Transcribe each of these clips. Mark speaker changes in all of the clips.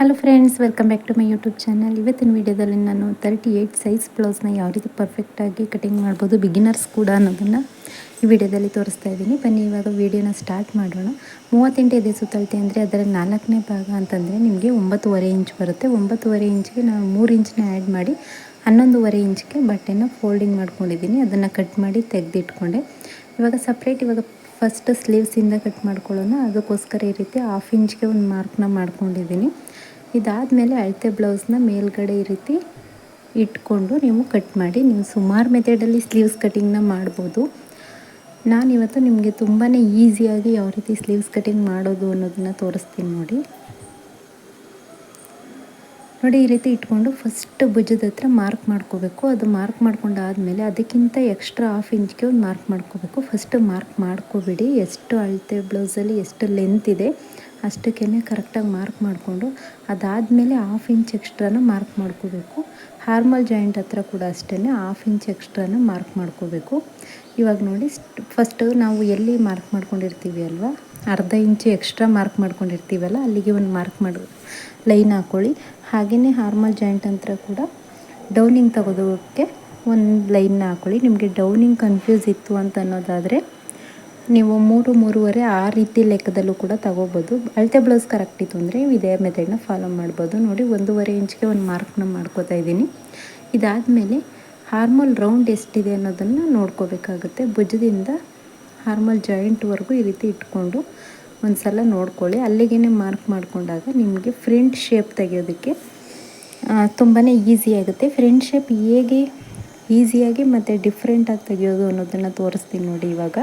Speaker 1: Hello friends welcome back to my YouTube channel ಇವತ್ತಿನ ವೀಡಿಯೋದಲ್ಲಿ ನಾನು ತರ್ಟಿ ಏಯ್ಟ್ ಸೈಜ್ ಬ್ಲೌಸ್ನ ಯಾವ ರೀತಿ ಪರ್ಫೆಕ್ಟಾಗಿ ಕಟಿಂಗ್ ಮಾಡ್ಬೋದು ಬಿಗಿನರ್ಸ್ ಕೂಡ ಅನ್ನೋದನ್ನು ಈ ವಿಡಿಯೋದಲ್ಲಿ ತೋರಿಸ್ತಾ ಇದ್ದೀನಿ. ಬನ್ನಿ, ಇವಾಗ ವೀಡಿಯೋನ ಸ್ಟಾರ್ಟ್ ಮಾಡೋಣ. ಮೂವತ್ತೆಂಟು ಎದೆ ಸುತ್ತಳತೆ ಅಂದರೆ ಅದರ ನಾಲ್ಕನೇ ಭಾಗ ಅಂತಂದರೆ ನಿಮಗೆ ಒಂಬತ್ತುವರೆ ಇಂಚ್ ಬರುತ್ತೆ. ಒಂಬತ್ತುವರೆ ಇಂಚ್ಗೆ ನಾನು ಮೂರು ಇಂಚನ್ನ ಆ್ಯಡ್ ಮಾಡಿ, ಹನ್ನೊಂದುವರೆ ಇಂಚ್ಗೆ ಬಟ್ಟೆನ ಫೋಲ್ಡಿಂಗ್ ಮಾಡ್ಕೊಂಡಿದ್ದೀನಿ. ಅದನ್ನು ಕಟ್ ಮಾಡಿ ತೆಗೆದಿಟ್ಕೊಂಡೆ. ಇವಾಗ ಸಪ್ರೇಟ್ ಇವಾಗ ಫಸ್ಟ್ ಸ್ಲೀವ್ಸಿಂದ ಕಟ್ ಮಾಡ್ಕೊಳ್ಳೋಣ. ಅದಕ್ಕೋಸ್ಕರ ಈ ರೀತಿ ಹಾಫ್ ಇಂಚ್ಗೆ ಒಂದು ಮಾರ್ಕ್ನ ಮಾಡ್ಕೊಂಡಿದ್ದೀನಿ. ಇದಾದಮೇಲೆ ಅಳತೆ ಬ್ಲೌಸ್ನ ಮೇಲ್ಗಡೆ ಈ ರೀತಿ ಇಟ್ಕೊಂಡು ನೀವು ಕಟ್ ಮಾಡಿ, ನೀವು ಸುಮಾರು ಮೆಥಡಲ್ಲಿ ಸ್ಲೀವ್ಸ್ ಕಟಿಂಗ್ನ ಮಾಡ್ಬೋದು. ನಾನಿವತ್ತು ನಿಮಗೆ ತುಂಬಾ ಈಸಿಯಾಗಿ ಯಾವ ರೀತಿ ಸ್ಲೀವ್ಸ್ ಕಟಿಂಗ್ ಮಾಡೋದು ಅನ್ನೋದನ್ನ ತೋರಿಸ್ತೀನಿ ನೋಡಿ. ನೋಡಿ, ಈ ರೀತಿ ಇಟ್ಕೊಂಡು ಫಸ್ಟ್ ಭುಜದ ಹತ್ರ ಮಾರ್ಕ್ ಮಾಡ್ಕೋಬೇಕು. ಅದು ಮಾರ್ಕ್ ಮಾಡ್ಕೊಂಡಾದಮೇಲೆ ಅದಕ್ಕಿಂತ ಎಕ್ಸ್ಟ್ರಾ ಹಾಫ್ ಇಂಚ್ಗೆ ಒಂದು ಮಾರ್ಕ್ ಮಾಡ್ಕೋಬೇಕು. ಫಸ್ಟ್ ಮಾರ್ಕ್ ಮಾಡ್ಕೋಬಿಡಿ. ಎಷ್ಟು ಅಳತೆ ಬ್ಲೌಸಲ್ಲಿ ಎಷ್ಟು ಲೆಂತ್ ಇದೆ ಅಷ್ಟಕ್ಕೇ ಕರೆಕ್ಟಾಗಿ ಮಾರ್ಕ್ ಮಾಡಿಕೊಂಡು ಅದಾದಮೇಲೆ ಹಾಫ್ ಇಂಚ್ ಎಕ್ಸ್ಟ್ರಾನ ಮಾರ್ಕ್ ಮಾಡ್ಕೋಬೇಕು. ಹಾರ್ಮಲ್ ಜಾಯಿಂಟ್ ಹತ್ರ ಕೂಡ ಅಷ್ಟೇ ಹಾಫ್ ಇಂಚ್ ಎಕ್ಸ್ಟ್ರಾನ ಮಾರ್ಕ್ ಮಾಡ್ಕೋಬೇಕು. ಇವಾಗ ನೋಡಿ ಫಸ್ಟು ನಾವು ಎಲ್ಲಿ ಮಾರ್ಕ್ ಮಾಡ್ಕೊಂಡಿರ್ತೀವಿ ಅಲ್ವಾ? ಅರ್ಧ ಇಂಚು ಎಕ್ಸ್ಟ್ರಾ ಮಾರ್ಕ್ ಮಾಡ್ಕೊಂಡಿರ್ತೀವಲ್ಲ, ಅಲ್ಲಿಗೆ ಒಂದು ಮಾರ್ಕ್ ಮಾಡಿ. ಲೈನ್ ಹಾಕ್ಕೊಳ್ಳಿ ಹಾಗೆಯೇ ಹಾರ್ಮಲ್ ಜಾಯಿಂಟ್ ಹತ್ರ ಕೂಡ ಡೌನಿಂಗ್ ತೆಗೆದೋಕ್ಕೆ ಒಂದು ಲೈನ್ನ ಹಾಕ್ಕೊಳ್ಳಿ ನಿಮಗೆ ಡೌನಿಂಗ್ ಕನ್ಫ್ಯೂಸ್ ಇತ್ತು ಅಂತ ಅನ್ನೋದಾದರೆ ನೀವು ಮೂರು, ಮೂರುವರೆ ಆ ರೀತಿ ಲೆಕ್ಕದಲ್ಲೂ ಕೂಡ ತಗೋಬೋದು. ಅಳತೆ ಬ್ಲೌಸ್ ಕರೆಕ್ಟ್ ಇತ್ತು ಅಂದರೆ ಇದೇ ಮೆಥಡ್ನ ಫಾಲೋ ಮಾಡ್ಬೋದು. ನೋಡಿ, ಒಂದೂವರೆ ಇಂಚ್ಗೆ ಒಂದು ಮಾರ್ಕ್ನ ಮಾಡ್ಕೋತಾ ಇದ್ದೀನಿ. ಇದಾದಮೇಲೆ ಹಾರ್ಮಲ್ ರೌಂಡ್ ಎಷ್ಟಿದೆ ಅನ್ನೋದನ್ನು ನೋಡ್ಕೋಬೇಕಾಗುತ್ತೆ. ಭುಜದಿಂದ ಹಾರ್ಮಲ್ ಜಾಯಿಂಟ್ವರೆಗೂ ಈ ರೀತಿ ಇಟ್ಕೊಂಡು ಒಂದು ಸಲ ನೋಡ್ಕೊಳ್ಳಿ. ಅಲ್ಲಿಗೆ ಮಾರ್ಕ್ ಮಾಡಿಕೊಂಡಾಗ ನಿಮಗೆ ಫ್ರಂಟ್ ಶೇಪ್ ತೆಗೆಯೋದಕ್ಕೆ ತುಂಬಾ ಈಸಿ ಆಗುತ್ತೆ. ಫ್ರಂಟ್ ಶೇಪ್ ಹೇಗೆ ಈಸಿಯಾಗಿ ಮತ್ತು ಡಿಫ್ರೆಂಟಾಗಿ ತೆಗೆಯೋದು ಅನ್ನೋದನ್ನು ತೋರಿಸ್ತೀನಿ ನೋಡಿ ಇವಾಗ.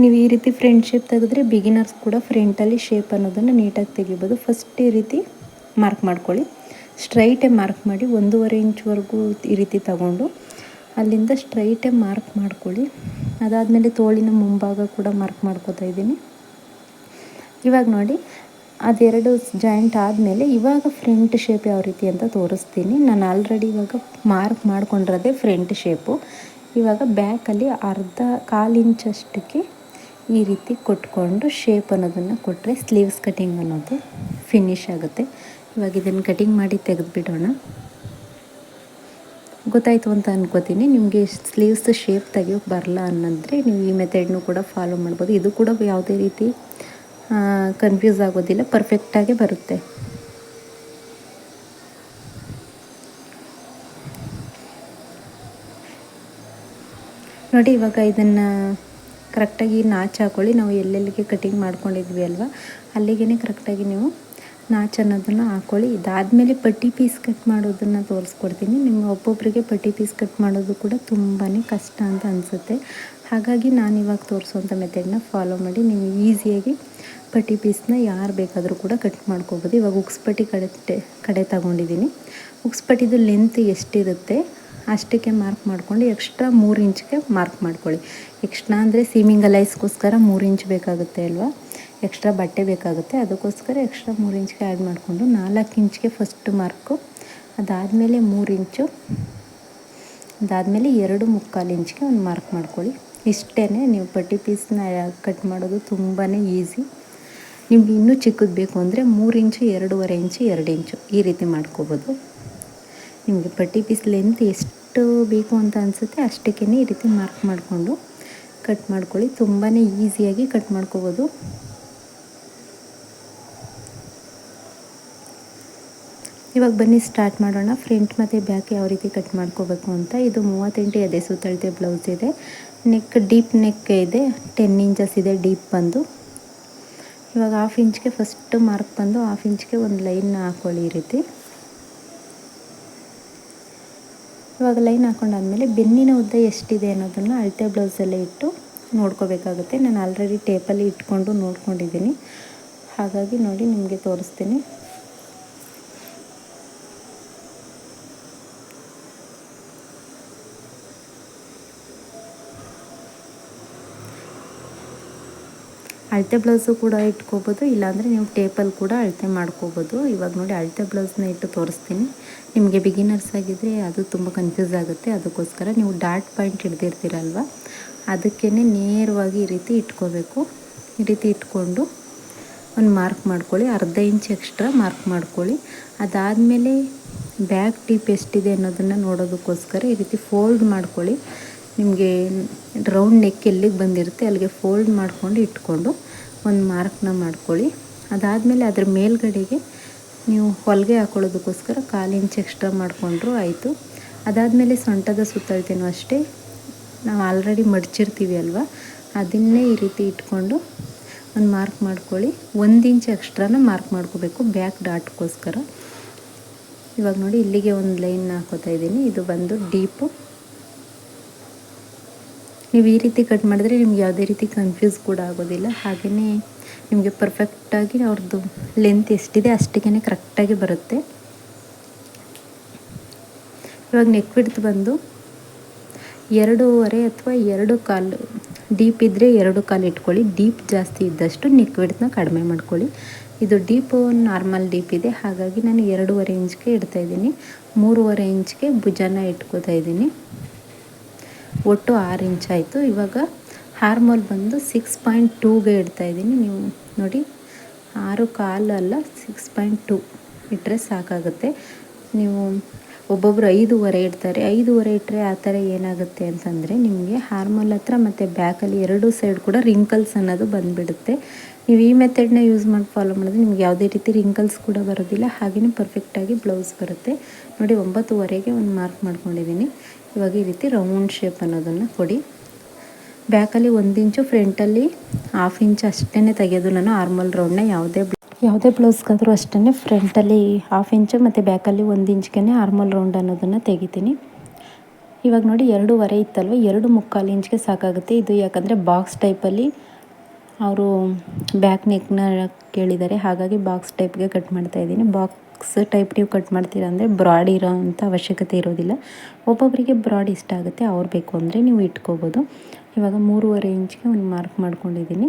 Speaker 1: ನೀವು ಈ ರೀತಿ ಫ್ರಂಟ್ ಶೇಪ್ ತೆಗೆದ್ರೆ ಬಿಗಿನರ್ಸ್ ಕೂಡ ಫ್ರಂಟಲ್ಲಿ ಶೇಪ್ ಅನ್ನೋದನ್ನು ನೀಟಾಗಿ ತೆಗಿಬೋದು. ಫಸ್ಟ್ ಈ ರೀತಿ ಮಾರ್ಕ್ ಮಾಡ್ಕೊಳ್ಳಿ. ಸ್ಟ್ರೈಟೇ ಮಾರ್ಕ್ ಮಾಡಿ ಒಂದೂವರೆ ಇಂಚ್ವರೆಗೂ ಈ ರೀತಿ ತಗೊಂಡು ಅಲ್ಲಿಂದ ಸ್ಟ್ರೈಟೇ ಮಾರ್ಕ್ ಮಾಡ್ಕೊಳ್ಳಿ. ಅದಾದಮೇಲೆ ತೋಳಿನ ಮುಂಭಾಗ ಕೂಡ ಮಾರ್ಕ್ ಮಾಡ್ಕೋತಾ ಇದ್ದೀನಿ. ಇವಾಗ ನೋಡಿ, ಅದೆರಡು ಜಾಯಿಂಟ್ ಆದಮೇಲೆ ಇವಾಗ ಫ್ರಂಟ್ ಶೇಪ್ ಯಾವ ರೀತಿ ಅಂತ ತೋರಿಸ್ತೀನಿ. ನಾನು ಆಲ್ರೆಡಿ ಇವಾಗ ಮಾರ್ಕ್ ಮಾಡ್ಕೊಂಡಿರೋದೇ ಫ್ರಂಟ್ ಶೇಪು ಇವಾಗ ಬ್ಯಾಕಲ್ಲಿ ಅರ್ಧ ಕಾಲು ಇಂಚಷ್ಟಕ್ಕೆ ಈ ರೀತಿ ಕೊಟ್ಕೊಂಡು ಶೇಪ್ ಅನ್ನೋದನ್ನು ಕೊಟ್ಟರೆ ಸ್ಲೀವ್ಸ್ ಕಟಿಂಗ್ ಅನ್ನೋದು ಫಿನಿಶ್ ಆಗುತ್ತೆ. ಇವಾಗ ಇದನ್ನು ಕಟಿಂಗ್ ಮಾಡಿ ತೆಗೆದುಬಿಡೋಣ. ಗೊತ್ತಾಯಿತು ಅಂತ ಅನ್ಕೋತೀನಿ. ನಿಮಗೆ ಸ್ಲೀವ್ಸ್ ಶೇಪ್ ತೆಗಿಯೋಕೆ ಬರಲ್ಲ ಅನ್ನಂದರೆ ನೀವು ಈ ಮೆಥಡ್ನೂ ಕೂಡ ಫಾಲೋ ಮಾಡ್ಬೋದು. ಇದು ಕೂಡ ಯಾವುದೇ ರೀತಿ ಕನ್ಫ್ಯೂಸ್ ಆಗೋದಿಲ್ಲ ಪರ್ಫೆಕ್ಟಾಗಿ ಬರುತ್ತೆ. ನೋಡಿ, ಇವಾಗ ಇದನ್ನು ಕರೆಕ್ಟಾಗಿ ನಾಚ್ ಹಾಕೊಳ್ಳಿ. ನಾವು ಎಲ್ಲೆಲ್ಲಿಗೆ ಕಟಿಂಗ್ ಮಾಡ್ಕೊಂಡಿದ್ವಿ ಅಲ್ವಾ? ಅಲ್ಲಿಗೆ ಕರೆಕ್ಟಾಗಿ ನೀವು ನಾಚ್ ಅನ್ನೋದನ್ನು ಹಾಕೊಳ್ಳಿ. ಇದಾದಮೇಲೆ ಪಟ್ಟಿ ಪೀಸ್ ಕಟ್ ಮಾಡೋದನ್ನು ತೋರಿಸ್ಕೊಡ್ತೀನಿ. ನಿಮ್ಮ ಒಬ್ಬೊಬ್ಬರಿಗೆ ಪಟ್ಟಿ ಪೀಸ್ ಕಟ್ ಮಾಡೋದು ಕೂಡ ತುಂಬಾ ಕಷ್ಟ ಅಂತ ಅನಿಸುತ್ತೆ. ಹಾಗಾಗಿ ನಾನು ಇವಾಗ ಮೆಥಡನ್ನ ಮೆಥಡ್ನ ಫಾಲೋ ಮಾಡಿ. ನೀವು ಈಸಿಯಾಗಿ ಪಟ್ಟಿ ಪೀಸ್ನ ಯಾರು ಬೇಕಾದರೂ ಕೂಡ ಕಟ್ ಮಾಡ್ಕೋಬೋದು. ಇವಾಗ ಉಕ್ಸ್ಪಟ್ಟಿ ಕಡೆ ಕಡೆ ತಗೊಂಡಿದ್ದೀನಿ ಉಕ್ಸ್ಪಟ್ಟಿದು ಲೆಂತ್ ಎಷ್ಟಿರುತ್ತೆ ಅಷ್ಟಕ್ಕೆ ಮಾರ್ಕ್ ಮಾಡ್ಕೊಂಡು ಎಕ್ಸ್ಟ್ರಾ ಮೂರು ಇಂಚ್ಗೆ ಮಾರ್ಕ್ ಮಾಡ್ಕೊಳ್ಳಿ. ಎಕ್ಸ್ಟ್ರಾ ಅಂದರೆ ಸೀಮಿಂಗ್ ಅಲೈಸ್ಗೋಸ್ಕರ ಮೂರು ಇಂಚ್ ಬೇಕಾಗುತ್ತೆ ಅಲ್ವಾ? ಎಕ್ಸ್ಟ್ರಾ ಬಟ್ಟೆ ಬೇಕಾಗುತ್ತೆ. ಅದಕ್ಕೋಸ್ಕರ ಎಕ್ಸ್ಟ್ರಾ ಮೂರು ಇಂಚ್ಗೆ ಆ್ಯಡ್ ಮಾಡಿಕೊಂಡು ನಾಲ್ಕು ಇಂಚ್ಗೆ ಫಸ್ಟ್ ಮಾರ್ಕು ಅದಾದಮೇಲೆ ಮೂರು ಇಂಚು ಅದಾದಮೇಲೆ ಎರಡು ಮುಕ್ಕಾಲು ಇಂಚ್ಗೆ ಒಂದು ಮಾರ್ಕ್ ಮಾಡ್ಕೊಳ್ಳಿ. ಇಷ್ಟೇ ನೀವು ಪಟ್ಟಿ ಪೀಸ್ನ ಕಟ್ ಮಾಡೋದು ತುಂಬಾ ಈಸಿ ನಿಮ್ಗೆ ಇನ್ನೂ ಚಿಕ್ಕದು ಬೇಕು ಅಂದರೆ ಮೂರು ಇಂಚು, ಎರಡೂವರೆ ಇಂಚು, ಎರಡು ಇಂಚು ಈ ರೀತಿ ಮಾಡ್ಕೋಬೋದು. ನಿಮಗೆ ಪಟ್ಟಿ ಪೀಸ್ ಲೆಂತ್ ಎಷ್ಟು ಬೇಕು ಅಂತ ಅನಿಸುತ್ತೆ ಅಷ್ಟಕ್ಕೇ ಈ ರೀತಿ ಮಾರ್ಕ್ ಮಾಡಿಕೊಂಡು ಕಟ್ ಮಾಡ್ಕೊಳ್ಳಿ. ತುಂಬಾ ಈಸಿಯಾಗಿ ಕಟ್ ಮಾಡ್ಕೋಬೋದು. ಇವಾಗ ಬನ್ನಿ ಸ್ಟಾರ್ಟ್ ಮಾಡೋಣ. ಫ್ರಂಟ್ ಮತ್ತು ಬ್ಯಾಕ್ ಯಾವ ರೀತಿ ಕಟ್ ಮಾಡ್ಕೋಬೇಕು ಅಂತ. ಇದು ಮೂವತ್ತೆಂಟು ಅದೇ ಸುತ್ತಳತೆ ಬ್ಲೌಸ್ ಇದೆ. ನೆಕ್ ಡೀಪ್ ನೆಕ್ ಇದೆ. ಟೆನ್ ಇಂಚಸ್ ಇದೆ ಡೀಪ್ ಬಂದು. ಇವಾಗ ಹಾಫ್ ಇಂಚ್ಗೆ ಫಸ್ಟ್ ಮಾರ್ಕ್ ಬಂದು ಹಾಫ್ ಇಂಚ್ಗೆ ಒಂದು ಲೈನ್ ಹಾಕ್ಕೊಳ್ಳಿ ಈ ರೀತಿ. ಇವಾಗ ಲೈನ್ ಹಾಕೊಂಡಾದ್ಮೇಲೆ ಬೆನ್ನಿನ ಉದ್ದ ಎಷ್ಟಿದೆ ಅನ್ನೋದನ್ನು ಅಳತೆ ಬ್ಲೌಸಲ್ಲೇ ಇಟ್ಟು ನೋಡ್ಕೋಬೇಕಾಗುತ್ತೆ. ನಾನು ಆಲ್ರೆಡಿ ಟೇಪಲ್ಲಿ ಇಟ್ಕೊಂಡು ನೋಡ್ಕೊಂಡಿದ್ದೀನಿ. ಹಾಗಾಗಿ ನೋಡಿ ನಿಮಗೆ ತೋರಿಸ್ತೀನಿ. ಅಳತೆ ಬ್ಲೌಸು ಕೂಡ ಇಟ್ಕೋಬೋದು, ಇಲ್ಲಾಂದರೆ ನೀವು ಟೇಪಲ್ಲಿ ಕೂಡ ಅಳತೆ ಮಾಡ್ಕೋಬೋದು. ಇವಾಗ ನೋಡಿ ಅಳತೆ ಬ್ಲೌಸ್ನ ಇಟ್ಟು ತೋರಿಸ್ತೀನಿ. ನಿಮಗೆ ಬಿಗಿನರ್ಸ್ ಆಗಿದ್ದರೆ ಅದು ತುಂಬ ಕನ್ಫ್ಯೂಸ್ ಆಗುತ್ತೆ. ಅದಕ್ಕೋಸ್ಕರ ನೀವು ಡಾಟ್ ಪಾಯಿಂಟ್ ಹಿಡ್ದಿರ್ತೀರಲ್ವ? ಅದಕ್ಕೇ ನೇರವಾಗಿ ಈ ರೀತಿ ಇಟ್ಕೋಬೇಕು. ಈ ರೀತಿ ಇಟ್ಕೊಂಡು ಒಂದು ಮಾರ್ಕ್ ಮಾಡ್ಕೊಳ್ಳಿ. ಅರ್ಧ ಇಂಚ್ ಎಕ್ಸ್ಟ್ರಾ ಮಾರ್ಕ್ ಮಾಡ್ಕೊಳ್ಳಿ. ಅದಾದಮೇಲೆ ಬ್ಯಾಕ್ ಟೀಪ್ ಎಷ್ಟಿದೆ ಅನ್ನೋದನ್ನು ನೋಡೋದಕ್ಕೋಸ್ಕರ ಈ ರೀತಿ ಫೋಲ್ಡ್ ಮಾಡ್ಕೊಳ್ಳಿ. ನಿಮಗೆ ರೌಂಡ್ ನೆಕ್ ಎಲ್ಲಿಗೆ ಬಂದಿರುತ್ತೆ ಅಲ್ಲಿಗೆ ಫೋಲ್ಡ್ ಮಾಡ್ಕೊಂಡು ಇಟ್ಕೊಂಡು ಒಂದು ಮಾರ್ಕ್ನ ಮಾಡ್ಕೊಳ್ಳಿ. ಅದಾದಮೇಲೆ ಅದ್ರ ಮೇಲ್ಗಡೆಗೆ ನೀವು ಹೊಲಿಗೆ ಹಾಕೊಳ್ಳೋದಕ್ಕೋಸ್ಕರ ಕಾಲು ಇಂಚ್ ಎಕ್ಸ್ಟ್ರಾ ಮಾಡಿಕೊಂಡ್ರು ಆಯಿತು. ಅದಾದಮೇಲೆ ಸೊಂಟದ ಸುತ್ತಳತೆನೂ ಅಷ್ಟೇ. ನಾವು ಆಲ್ರೆಡಿ ಮಡ್ಚಿರ್ತೀವಿ ಅಲ್ವಾ? ಅದನ್ನೇ ಈ ರೀತಿ ಇಟ್ಕೊಂಡು ಒಂದು ಮಾರ್ಕ್ ಮಾಡ್ಕೊಳ್ಳಿ. ಒಂದು ಇಂಚ್ ಎಕ್ಸ್ಟ್ರಾನ ಮಾರ್ಕ್ ಮಾಡ್ಕೋಬೇಕು ಬ್ಯಾಕ್ ಡಾಟ್ಗೋಸ್ಕರ. ಇವಾಗ ನೋಡಿ ಇಲ್ಲಿಗೆ ಒಂದು ಲೈನ್ ಹಾಕೋತಾ ಇದ್ದೀನಿ. ಇದು ಬಂದು ಡೀಪು. ನೀವು ಈ ರೀತಿ ಕಟ್ ಮಾಡಿದ್ರೆ ನಿಮ್ಗೆ ಯಾವುದೇ ರೀತಿ ಕನ್ಫ್ಯೂಸ್ ಕೂಡ ಆಗೋದಿಲ್ಲ. ಹಾಗೆಯೇ ನಿಮಗೆ ಪರ್ಫೆಕ್ಟಾಗಿ ಅವ್ರದ್ದು ಲೆಂತ್ ಎಷ್ಟಿದೆ ಅಷ್ಟಿಗೆ ಕರೆಕ್ಟಾಗಿ ಬರುತ್ತೆ. ಇವಾಗ ನೆಕ್ ಬಿಡ್ತು ಬಂದು ಎರಡೂವರೆ ಅಥವಾ ಎರಡು ಕಾಲು ಡೀಪ್ ಇದ್ದರೆ ಎರಡು ಕಾಲು ಇಟ್ಕೊಳ್ಳಿ. ಡೀಪ್ ಜಾಸ್ತಿ ಇದ್ದಷ್ಟು ನೆಕ್ ವಿಡ್ತ್ನ ಕಡಿಮೆ ಮಾಡ್ಕೊಳ್ಳಿ. ಇದು ಡೀಪು ನಾರ್ಮಲ್ ಡೀಪ್ ಇದೆ. ಹಾಗಾಗಿ ನಾನು ಎರಡೂವರೆ ಇಂಚ್ಗೆ ಇಡ್ತಾಯಿದ್ದೀನಿ ಮೂರುವರೆ ಇಂಚ್ಗೆ ಭುಜನ ಇಟ್ಕೋತಾ ಇದ್ದೀನಿ. ಒಟ್ಟು ಆರು ಇಂಚ್ ಆಯಿತು. ಇವಾಗ ಹಾರ್ಮೋಲ್ ಬಂದು ಸಿಕ್ಸ್ ಪಾಯಿಂಟ್ ಟೂಗೆ ಇಡ್ತಾಯಿದ್ದೀನಿ ನೀವು ನೋಡಿ, ಆರು ಕಾಲು ಅಲ್ಲ, ಸಿಕ್ಸ್ ಪಾಯಿಂಟ್ ಟೂ ಇಟ್ಟರೆ ಸಾಕಾಗುತ್ತೆ. ನೀವು ಒಬ್ಬೊಬ್ಬರು ಐದೂವರೆ ಇಡ್ತಾರೆ. ಐದೂವರೆ ಇಟ್ಟರೆ ಆ ಥರ ಏನಾಗುತ್ತೆ ಅಂತಂದರೆ, ನಿಮಗೆ ಹಾರ್ಮೋಲ್ ಹತ್ರ ಮತ್ತು ಬ್ಯಾಕಲ್ಲಿ ಎರಡೂ ಸೈಡ್ ಕೂಡ ರಿಂಕಲ್ಸ್ ಅನ್ನೋದು ಬಂದುಬಿಡುತ್ತೆ. ನೀವು ಈ ಮೆಥಡ್ನ ಯೂಸ್ ಮಾಡಿ ಫಾಲೋ ಮಾಡಿದ್ರೆ ನಿಮ್ಗೆ ಯಾವುದೇ ರೀತಿ ರಿಂಕಲ್ಸ್ ಕೂಡ ಬರೋದಿಲ್ಲ. ಹಾಗೆಯೇ ಪರ್ಫೆಕ್ಟಾಗಿ ಬ್ಲೌಸ್ ಬರುತ್ತೆ. ನೋಡಿ, ಒಂಬತ್ತುವರೆಗೆ ಒಂದು ಮಾರ್ಕ್ ಮಾಡ್ಕೊಂಡಿದ್ದೀನಿ. ಇವಾಗ ಈ ರೀತಿ ರೌಂಡ್ ಶೇಪ್ ಅನ್ನೋದನ್ನು ಕೊಡಿ. ಬ್ಯಾಕಲ್ಲಿ ಒಂದು ಇಂಚು ಫ್ರಂಟಲ್ಲಿ ಹಾಫ್ ಇಂಚ್ ಅಷ್ಟೇ ತೆಗೆಯೋದು. ನಾನು ಆರ್ಮಲ್ ರೌಂಡ್ನ ಯಾವುದೇ ಯಾವುದೇ ಬ್ಲೌಸ್ಗಾದರೂ ಅಷ್ಟೇ ಫ್ರಂಟಲ್ಲಿ ಹಾಫ್ ಇಂಚು ಮತ್ತು ಬ್ಯಾಕಲ್ಲಿ ಒಂದು ಇಂಚ್ಗೆ ಆರ್ಮಲ್ ರೌಂಡ್ ಅನ್ನೋದನ್ನು ತೆಗಿತೀನಿ. ಇವಾಗ ನೋಡಿ ಎರಡೂವರೆ ಇತ್ತಲ್ವ? ಎರಡು ಮುಕ್ಕಾಲು ಇಂಚ್ಗೆ ಸಾಕಾಗುತ್ತೆ. ಇದು ಯಾಕಂದರೆ ಬಾಕ್ಸ್ ಟೈಪಲ್ಲಿ ಅವರು ಬ್ಯಾಕ್ ನೆಕ್ನ ಕೇಳಿದ್ದಾರೆ. ಹಾಗಾಗಿ ಬಾಕ್ಸ್ ಟೈಪ್ಗೆ ಕಟ್ ಮಾಡ್ತಾ ಇದ್ದೀನಿ. ಬಾಕ್ಸ್ ಟೈಪ್ ನೀವು ಕಟ್ ಮಾಡ್ತೀರಾ ಅಂದರೆ ಬ್ರಾಡ್ ಇರೋ ಅವಶ್ಯಕತೆ ಇರೋದಿಲ್ಲ. ಒಬ್ಬೊಬ್ಬರಿಗೆ ಬ್ರಾಡ್ ಇಷ್ಟ ಆಗುತ್ತೆ, ಅವ್ರು ಬೇಕು ಅಂದರೆ ನೀವು ಇಟ್ಕೋಬೋದು. ಇವಾಗ ಮೂರುವರೆ ಇಂಚ್ಗೆ ಒಂದು ಮಾರ್ಕ್ ಮಾಡ್ಕೊಂಡಿದ್ದೀನಿ.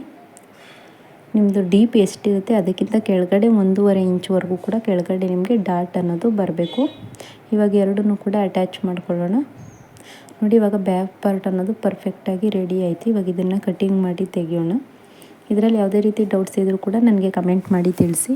Speaker 1: ನಿಮ್ಮದು ಡೀಪ್ ಎಷ್ಟಿರುತ್ತೆ ಅದಕ್ಕಿಂತ ಕೆಳಗಡೆ ಒಂದೂವರೆ ಇಂಚ್ವರೆಗೂ ಕೂಡ ಕೆಳಗಡೆ ನಿಮಗೆ ಡಾಟ್ ಅನ್ನೋದು ಬರಬೇಕು. ಇವಾಗ ಎರಡನ್ನೂ ಕೂಡ ಅಟ್ಯಾಚ್ ಮಾಡ್ಕೊಳ್ಳೋಣ. ನೋಡಿ, ಇವಾಗ ಬ್ಯಾಕ್ ಪಾರ್ಟ್ ಅನ್ನೋದು ಪರ್ಫೆಕ್ಟಾಗಿ ರೆಡಿ ಆಯಿತು. ಇವಾಗ ಇದನ್ನು ಕಟ್ಟಿಂಗ್ ಮಾಡಿ ತೆಗಿಯೋಣ. ಇದರಲ್ಲಿ ಯಾವುದೇ ರೀತಿ ಡೌಟ್ಸ್ ಇದ್ದರೂ ಕೂಡ ನನಗೆ ಕಮೆಂಟ್ ಮಾಡಿ ತಿಳಿಸಿ.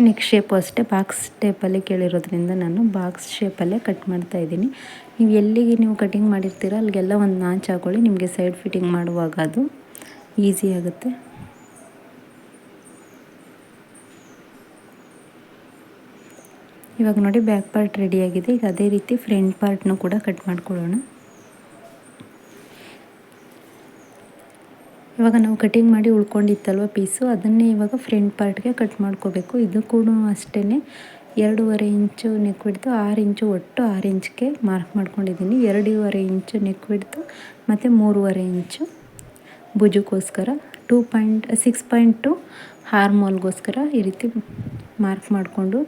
Speaker 1: ನೆಕ್ಸ್ಟ್ ಶೇಪು ಅಷ್ಟೇ ಬಾಕ್ಸ್ ಟೇಪಲ್ಲಿ ಕೇಳಿರೋದ್ರಿಂದ ನಾನು ಬಾಕ್ಸ್ ಶೇಪಲ್ಲೇ ಕಟ್ ಮಾಡ್ತಾ ಇದ್ದೀನಿ. ನೀವು ಎಲ್ಲಿಗೆ ನೀವು ಕಟಿಂಗ್ ಮಾಡಿರ್ತೀರ ಅಲ್ಲಿಗೆಲ್ಲ ಒಂದು ನಾಂಚ್ ಹಾಕೊಳ್ಳಿ, ನಿಮಗೆ ಸೈಡ್ ಫಿಟ್ಟಿಂಗ್ ಮಾಡುವಾಗ ಅದು ಈಸಿ ಆಗುತ್ತೆ. ಇವಾಗ ನೋಡಿ ಬ್ಯಾಕ್ ಪಾರ್ಟ್ ರೆಡಿಯಾಗಿದೆ ಈಗ ಅದೇ ರೀತಿ ಫ್ರಂಟ್ ಪಾರ್ಟ್ನೂ ಕೂಡ ಕಟ್ ಮಾಡ್ಕೊಳ್ಳೋಣ. ಇವಾಗ ನಾವು ಕಟಿಂಗ್ ಮಾಡಿ ಉಳ್ಕೊಂಡಿತ್ತಲ್ವ ಪೀಸು ಅದನ್ನೇ ಇವಾಗ ಫ್ರಂಟ್ ಪಾರ್ಟ್ಗೆ ಕಟ್ ಮಾಡ್ಕೋಬೇಕು. ಇದು ಕೂಡ ಅಷ್ಟೇ ಎರಡೂವರೆ ಇಂಚು ನೆಕ್ ಬಿಡ್ತು ಆರು ಇಂಚು ಒಟ್ಟು ಆರು ಇಂಚ್ಗೆ ಮಾರ್ಕ್ ಮಾಡ್ಕೊಂಡಿದ್ದೀನಿ. ಎರಡೂವರೆ ಇಂಚು ನೆಕ್ ಬಿಡ್ತು ಮತ್ತು ಮೂರುವರೆ inch ಭುಜಕ್ಕೋಸ್ಕರ two point six point two ಹಾರ್ಮೋಲ್ಗೋಸ್ಕರ ಈ ರೀತಿ ಮಾರ್ಕ್ ಮಾಡಿಕೊಂಡು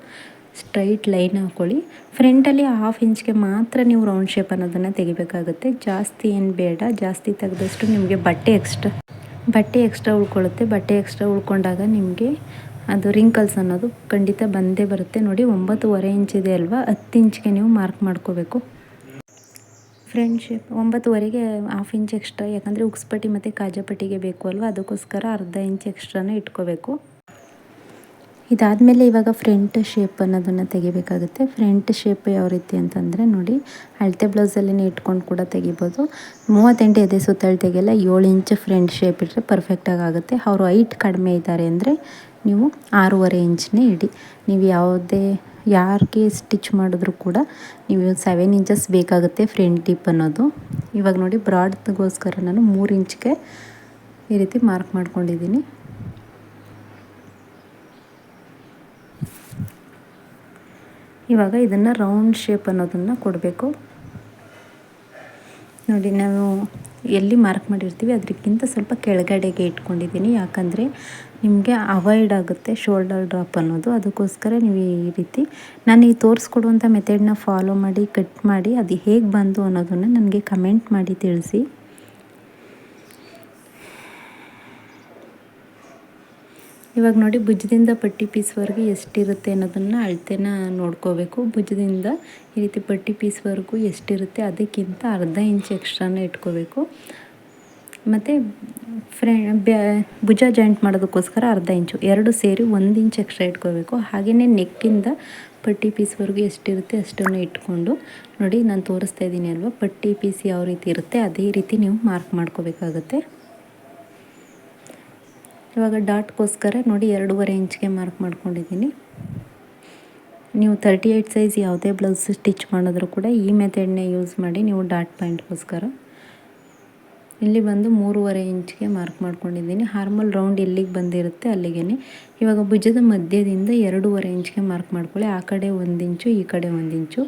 Speaker 1: ಸ್ಟ್ರೈಟ್ ಲೈನ್ ಹಾಕ್ಕೊಳ್ಳಿ ಫ್ರಂಟಲ್ಲಿ ಹಾಫ್ ಇಂಚ್ಗೆ ಮಾತ್ರ ನೀವು ರೌಂಡ್ ಶೇಪ್ ಅನ್ನೋದನ್ನು ತೆಗಿಬೇಕಾಗುತ್ತೆ. ಜಾಸ್ತಿ ಏನು ಬೇಡ. ಜಾಸ್ತಿ ತೆಗೆದಷ್ಟು ನಿಮಗೆ ಬಟ್ಟೆ ಎಕ್ಸ್ಟ್ರಾ ಬಟ್ಟೆ ಎಕ್ಸ್ಟ್ರಾ ಉಳ್ಕೊಳ್ಳುತ್ತೆ. ಬಟ್ಟೆ ಎಕ್ಸ್ಟ್ರಾ ಉಳ್ಕೊಂಡಾಗ ನಿಮಗೆ ಅದು ರಿಂಕಲ್ಸ್ ಅನ್ನೋದು ಖಂಡಿತ ಬಂದೇ ಬರುತ್ತೆ. ನೋಡಿ, ಒಂಬತ್ತುವರೆ ಇದೆ ಅಲ್ವಾ? ಹತ್ತು ಇಂಚ್ಗೆ ನೀವು ಮಾರ್ಕ್ ಮಾಡ್ಕೋಬೇಕು. ಫ್ರೆಂಡ್ಶಿಪ್ ಶೇಪ್ ಒಂಬತ್ತುವರೆಗೆ ಹಾಫ್ ಇಂಚ್ ಎಕ್ಸ್ಟ್ರಾ ಯಾಕಂದರೆ ಉಕ್ಸ್ಪಟ್ಟಿ ಮತ್ತು ಕಾಜಾಪಟ್ಟಿಗೆ ಬೇಕು ಅಲ್ವಾ? ಅದಕ್ಕೋಸ್ಕರ ಅರ್ಧ ಇಂಚ್ ಎಕ್ಸ್ಟ್ರಾನೇ ಇಟ್ಕೋಬೇಕು. ಇದಾದಮೇಲೆ ಇವಾಗ ಫ್ರಂಟ್ ಶೇಪ್ ಅನ್ನೋದನ್ನು ತೆಗಿಬೇಕಾಗುತ್ತೆ. ಫ್ರಂಟ್ ಶೇಪ್ ಯಾವ ರೀತಿ ಅಂತಂದರೆ ನೋಡಿ, ಅಳತೆ ಬ್ಲೌಸಲ್ಲೇ ಇಟ್ಕೊಂಡು ಕೂಡ ತೆಗಿಬೋದು. ಮೂವತ್ತೆಂಟು ಎದೆ ಸುತ್ತಳತೆಗೆಲ್ಲ ಏಳು ಇಂಚ್ ಫ್ರಂಟ್ ಶೇಪ್ ಇಟ್ಟರೆ ಪರ್ಫೆಕ್ಟಾಗಿ ಆಗುತ್ತೆ. ಅವರು ಹೈಟ್ ಕಡಿಮೆ ಇದ್ದಾರೆ ಅಂದರೆ ನೀವು ಆರೂವರೆ ಇಂಚ್ನೇ ಇಡಿ. ನೀವು ಯಾವುದೇ, ಯಾರಿಗೆ ಸ್ಟಿಚ್ ಮಾಡಿದ್ರೂ ಕೂಡ ನೀವು ಸೆವೆನ್ ಇಂಚಸ್ ಬೇಕಾಗುತ್ತೆ ಫ್ರಂಟ್ ಟಿಪ್ ಅನ್ನೋದು. ಇವಾಗ ನೋಡಿ ಬ್ರಾಡ್ಗೋಸ್ಕರ ನಾನು ಮೂರು ಇಂಚ್ಗೆ ಈ ರೀತಿ ಮಾರ್ಕ್ ಮಾಡ್ಕೊಂಡಿದ್ದೀನಿ. ಇವಾಗ ಇದನ್ನು ರೌಂಡ್ ಶೇಪ್ ಅನ್ನೋದನ್ನು ಕೊಡಬೇಕು. ನೋಡಿ, ನಾವು ಎಲ್ಲಿ ಮಾರ್ಕ್ ಮಾಡಿರ್ತೀವಿ ಅದಕ್ಕಿಂತ ಸ್ವಲ್ಪ ಕೆಳಗಡೆಗೆ ಇಟ್ಕೊಂಡಿದ್ದೀನಿ. ಯಾಕಂದರೆ ನಿಮಗೆ ಅವಾಯ್ಡ್ ಆಗುತ್ತೆ ಶೋಲ್ಡರ್ ಡ್ರಾಪ್ ಅನ್ನೋದು. ಅದಕ್ಕೋಸ್ಕರ ನೀವು ಈ ರೀತಿ ನಾನು ಈ ತೋರಿಸ್ಕೊಡುವಂಥ ಮೆಥಡನ್ನ ಫಾಲೋ ಮಾಡಿ ಕಟ್ ಮಾಡಿ, ಅದು ಹೇಗೆ ಬಂದು ಅನ್ನೋದನ್ನು ನನಗೆ ಕಮೆಂಟ್ ಮಾಡಿ ತಿಳಿಸಿ. ಇವಾಗ ನೋಡಿ ಭುಜದಿಂದ ಪಟ್ಟಿ ಪೀಸ್ವರೆಗೂ ಎಷ್ಟಿರುತ್ತೆ ಅನ್ನೋದನ್ನು ಅಳತೆನ ನೋಡ್ಕೋಬೇಕು. ಭುಜದಿಂದ ಈ ರೀತಿ ಪಟ್ಟಿ ಪೀಸ್ವರೆಗೂ ಎಷ್ಟಿರುತ್ತೆ ಅದಕ್ಕಿಂತ ಅರ್ಧ ಇಂಚ್ ಎಕ್ಸ್ಟ್ರಾನ ಇಟ್ಕೋಬೇಕು. ಮತ್ತು ಫ್ರೆ ಭುಜ ಜಾಯಿಂಟ್ ಮಾಡೋದಕ್ಕೋಸ್ಕರ ಅರ್ಧ ಇಂಚು, ಎರಡು ಸೇರಿ ಒಂದು ಇಂಚ್ ಎಕ್ಸ್ಟ್ರಾ ಇಟ್ಕೋಬೇಕು. ಹಾಗೆಯೇ ನೆಕ್ಕಿಂದ ಪಟ್ಟಿ ಪೀಸ್ವರೆಗೂ ಎಷ್ಟಿರುತ್ತೆ ಅಷ್ಟನ್ನು ಇಟ್ಕೊಂಡು ನೋಡಿ ನಾನು ತೋರಿಸ್ತಾ ಇದ್ದೀನಿ ಅಲ್ವಾ, ಪಟ್ಟಿ ಪೀಸ್ ಯಾವ ರೀತಿ ಇರುತ್ತೆ, ಅದೇ ರೀತಿ ನೀವು ಮಾರ್ಕ್ ಮಾಡ್ಕೋಬೇಕಾಗತ್ತೆ. ಇವಾಗ ಡಾಟ್ಗೋಸ್ಕರ ನೋಡಿ ಎರಡೂವರೆ ಇಂಚ್ಗೆ ಮಾರ್ಕ್ ಮಾಡ್ಕೊಂಡಿದ್ದೀನಿ. ನೀವು ತರ್ಟಿ ಏಯ್ಟ್ ಸೈಜ್ ಯಾವುದೇ ಬ್ಲೌಸ್ ಸ್ಟಿಚ್ ಮಾಡಿದ್ರು ಕೂಡ ಈ ಮೆಥಡ್ನೇ ಯೂಸ್ ಮಾಡಿ ನೀವು ಡಾಟ್ ಪಾಯಿಂಟ್ಗೋಸ್ಕರ. ಇಲ್ಲಿ ಬಂದು ಮೂರುವರೆ ಇಂಚ್ಗೆ ಮಾರ್ಕ್ ಮಾಡ್ಕೊಂಡಿದ್ದೀನಿ. ಹಾರ್ಮಲ್ ರೌಂಡ್ ಎಲ್ಲಿಗೆ ಬಂದಿರುತ್ತೆ ಅಲ್ಲಿಗೆ ಇವಾಗ ಭುಜದ ಮಧ್ಯದಿಂದ ಎರಡೂವರೆ ಇಂಚ್ಗೆ ಮಾರ್ಕ್ ಮಾಡ್ಕೊಳ್ಳಿ. ಆ ಕಡೆ ಒಂದು ಇಂಚು, ಈ ಕಡೆ ಒಂದು ಇಂಚು.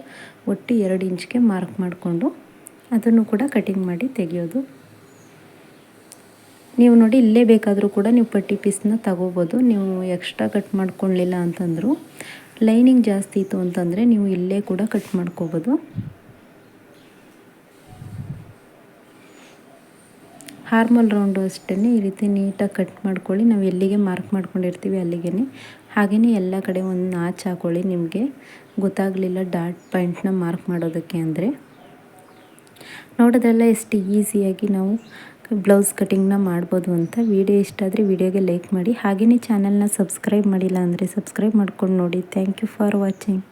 Speaker 1: ಒಟ್ಟು ಎರಡು ಇಂಚ್ಗೆ ಮಾರ್ಕ್ ಮಾಡಿಕೊಂಡು ಅದನ್ನು ಕೂಡ ಕಟಿಂಗ್ ಮಾಡಿ ತೆಗೆಯೋದು. ನೀವು ನೋಡಿ ಇಲ್ಲೇ ಬೇಕಾದರೂ ಕೂಡ ನೀವು ಪಟ್ಟಿ ಪೀಸ್ನ ತಗೋಬೋದು. ನೀವು ಎಕ್ಸ್ಟ್ರಾ ಕಟ್ ಮಾಡ್ಕೊಳ್ಳಿಲ್ಲ ಅಂತಂದರು ಲೈನಿಂಗ್ ಜಾಸ್ತಿ ಇತ್ತು ಅಂತಂದರೆ ನೀವು ಇಲ್ಲೇ ಕೂಡ ಕಟ್ ಮಾಡ್ಕೋಬೋದು. ಹಾರ್ಮಲ್ ರೌಂಡು ಅಷ್ಟೇ ಈ ರೀತಿ ನೀಟಾಗಿ ಕಟ್ ಮಾಡ್ಕೊಳ್ಳಿ. ನಾವು ಎಲ್ಲಿಗೆ ಮಾರ್ಕ್ ಮಾಡ್ಕೊಂಡಿರ್ತೀವಿ ಅಲ್ಲಿಗೆ ಹಾಗೆಯೇ ಎಲ್ಲ ಕಡೆ ಒಂದು ನಾಚ್ ಹಾಕೊಳ್ಳಿ ನಿಮಗೆ. ಗೊತ್ತಾಗಲಿಲ್ಲ ಡಾಟ್ ಪಾಯಿಂಟ್ನ ಮಾರ್ಕ್ ಮಾಡೋದಕ್ಕೆ ಅಂದರೆ. ನೋಡೋದೆಲ್ಲ ಎಷ್ಟು ಈಸಿಯಾಗಿ ನಾವು ಬ್ಲೌಸ್ ಕಟಿಂಗ್ನ ಮಾಡ್ಬೋದು ಅಂತ. ವಿಡಿಯೋ ಇಷ್ಟ ಆದರೆ ವಿಡಿಯೋಗೆ ಲೈಕ್ ಮಾಡಿ. ಹಾಗೆಯೇ ಚಾನಲ್ನ ಸಬ್ಸ್ಕ್ರೈಬ್ ಮಾಡಿಲ್ಲ ಅಂದರೆ ಸಬ್ಸ್ಕ್ರೈಬ್ ಮಾಡ್ಕೊಂಡು ನೋಡಿ. Thank you for watching